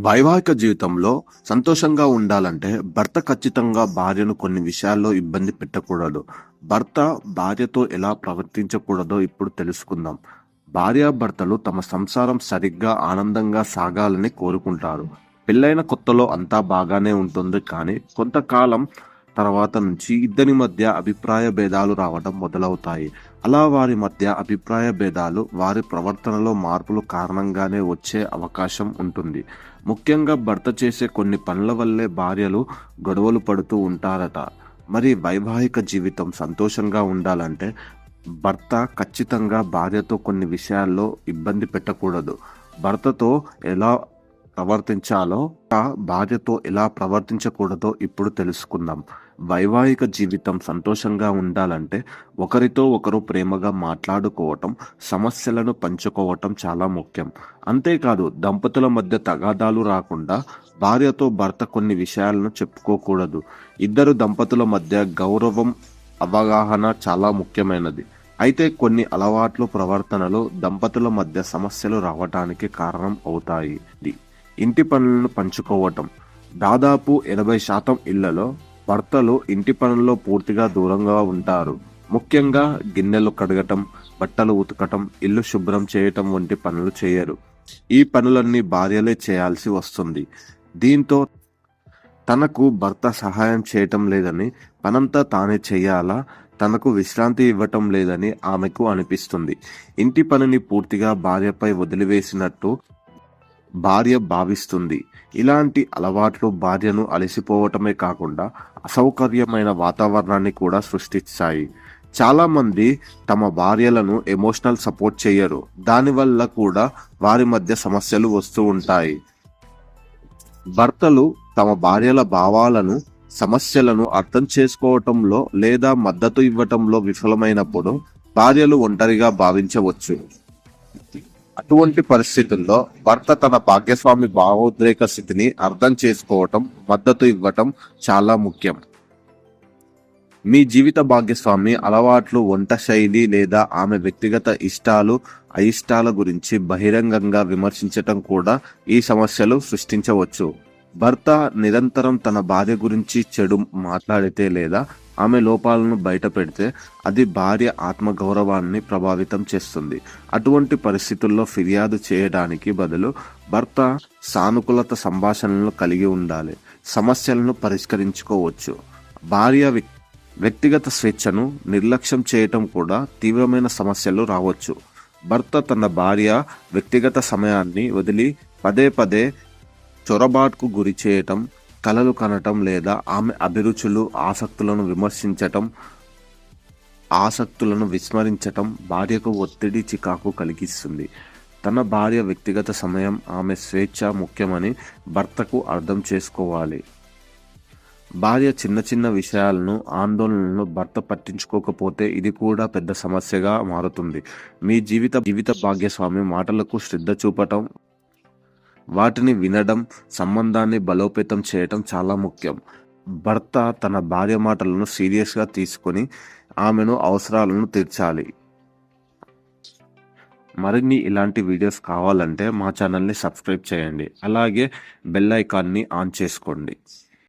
వైవాహిక జీవితంలో సంతోషంగా ఉండాలంటే భర్త ఖచ్చితంగా భార్యను కొన్ని విషయాల్లో ఇబ్బంది పెట్టకూడదు. భర్త భార్యతో ఎలా ప్రవర్తించకూడదో ఇప్పుడు తెలుసుకుందాం. భార్యాభర్తలు తమ సంసారం సరిగ్గా ఆనందంగా సాగాలని కోరుకుంటారు. పెళ్ళైన కొత్తలో అంతా బాగానే ఉంటుంది కానీ కొంతకాలం తర్వాత నుంచి ఇద్దరి మధ్య అభిప్రాయ భేదాలు రావడం మొదలవుతాయి. అలా వారి మధ్య అభిప్రాయ భేదాలు వారి ప్రవర్తనలో మార్పులు కారణంగానే వచ్చే అవకాశం ఉంటుంది. ముఖ్యంగా భర్త చేసే కొన్ని పనుల వల్లే భార్యలు గొడవలు పడుతూ ఉంటారట. మరి వైవాహిక జీవితం సంతోషంగా ఉండాలంటే భర్త ఖచ్చితంగా భార్యతో కొన్ని విషయాల్లో ఇబ్బంది పెట్టకూడదు. భర్తతో ఎలా ప్రవర్తించాలో భార్యతో ఎలా ప్రవర్తించకూడదో ఇప్పుడు తెలుసుకుందాం. వైవాహిక జీవితం సంతోషంగా ఉండాలంటే ఒకరితో ఒకరు ప్రేమగా మాట్లాడుకోవటం సమస్యలను పంచుకోవటం చాలా ముఖ్యం. అంతేకాదు దంపతుల మధ్య తగాదాలు రాకుండా భార్యతో భర్త కొన్ని విషయాలను చెప్పుకోకూడదు. ఇద్దరు దంపతుల మధ్య గౌరవం అవగాహన చాలా ముఖ్యమైనది. అయితే కొన్ని అలవాట్లు ప్రవర్తనలు దంపతుల మధ్య సమస్యలు రావటానికి కారణం అవుతాయి. ఇంటి పనులను పంచుకోవటం. దాదాపు ఎనభై శాతం ఇళ్ళలో భర్తలు ఇంటి పనుల్లో పూర్తిగా దూరంగా ఉంటారు. ముఖ్యంగా గిన్నెలు కడగటం బట్టలు ఉతకటం ఇల్లు శుభ్రం చేయటం వంటి పనులు చేయరు. ఈ పనులన్నీ భార్యలే చేయాల్సి వస్తుంది. దీంతో తనకు భర్త సహాయం చేయటం లేదని పనంతా తానే చేయాలా? తనకు విశ్రాంతి ఇవ్వటం లేదని ఆమెకు అనిపిస్తుంది. ఇంటి పనిని పూర్తిగా భార్యపై వదిలివేసినట్టు భార్య భావిస్తుంది. ఇలాంటి అలవాట్లు భార్యను అలసిపోవటమే కాకుండా అసౌకర్యమైన వాతావరణాన్ని కూడా సృష్టిస్తాయి. చాలామంది తమ భార్యలను ఎమోషనల్ సపోర్ట్ చేయరు. దానివల్ల కూడా వారి మధ్య సమస్యలు వస్తూ ఉంటాయి. భర్తలు తమ భార్యల భావాలను సమస్యలను అర్థం చేసుకోవటంలో లేదా మద్దతు ఇవ్వటంలో విఫలమైనప్పుడు భార్యలు ఒంటరిగా భావించవచ్చు. అటువంటి పరిస్థితుల్లో భర్త తన భాగ్యస్వామి భావోద్రేక స్థితిని అర్థం చేసుకోవటం మద్దతు ఇవ్వటం చాలా ముఖ్యం. మీ జీవిత భాగ్యస్వామి అలవాట్లు వంట శైలి లేదా ఆమె వ్యక్తిగత ఇష్టాలు అయిష్టాల గురించి బహిరంగంగా విమర్శించటం కూడా ఈ సమస్యలు సృష్టించవచ్చు. భర్త నిరంతరం తన భార్య గురించి చెడు మాట్లాడితే లేదా ఆమె లోపాలను బయట పెడితే అది భార్య ఆత్మగౌరవాన్ని ప్రభావితం చేస్తుంది. అటువంటి పరిస్థితుల్లో ఫిర్యాదు చేయడానికి బదులు భర్త సానుకూలత సంభాషణలను కలిగి ఉండాలి. సమస్యలను పరిష్కరించుకోవచ్చు. భార్య వ్యక్తిగత స్వేచ్ఛను నిర్లక్ష్యం చేయటం కూడా తీవ్రమైన సమస్యలు రావచ్చు. భర్త తన భార్య వ్యక్తిగత సమయాన్ని వదిలి పదే పదే చొరబాటుకు గురి చేయటం కలలు కనటం లేదా ఆమె అభిరుచులు ఆసక్తులను విమర్శించటం ఆసక్తులను విస్మరించటం భార్యకు ఒత్తిడి చికాకు కలిగిస్తుంది. తన భార్య వ్యక్తిగత సమయం ఆమె స్వేచ్ఛ ముఖ్యమని భర్తకు అర్థం చేసుకోవాలి. భార్య చిన్న చిన్న విషయాలను ఆందోళనలను భర్త పట్టించుకోకపోతే ఇది కూడా పెద్ద సమస్యగా మారుతుంది. మీ జీవిత జీవిత భాగ్యస్వామి మాటలకు శ్రద్ధ చూపటం వాటిని వినడం సంబంధాన్ని బలోపేతం చేయటం చాలా ముఖ్యం. భర్త తన భార్య మాటలను సీరియస్గా తీసుకొని ఆమెను అవసరాలను తీర్చాలి. మరిన్ని ఇలాంటి వీడియోస్ కావాలంటే మా ఛానల్ని సబ్స్క్రైబ్ చేయండి. అలాగే బెల్ ఐకాన్ని ఆన్ చేసుకోండి.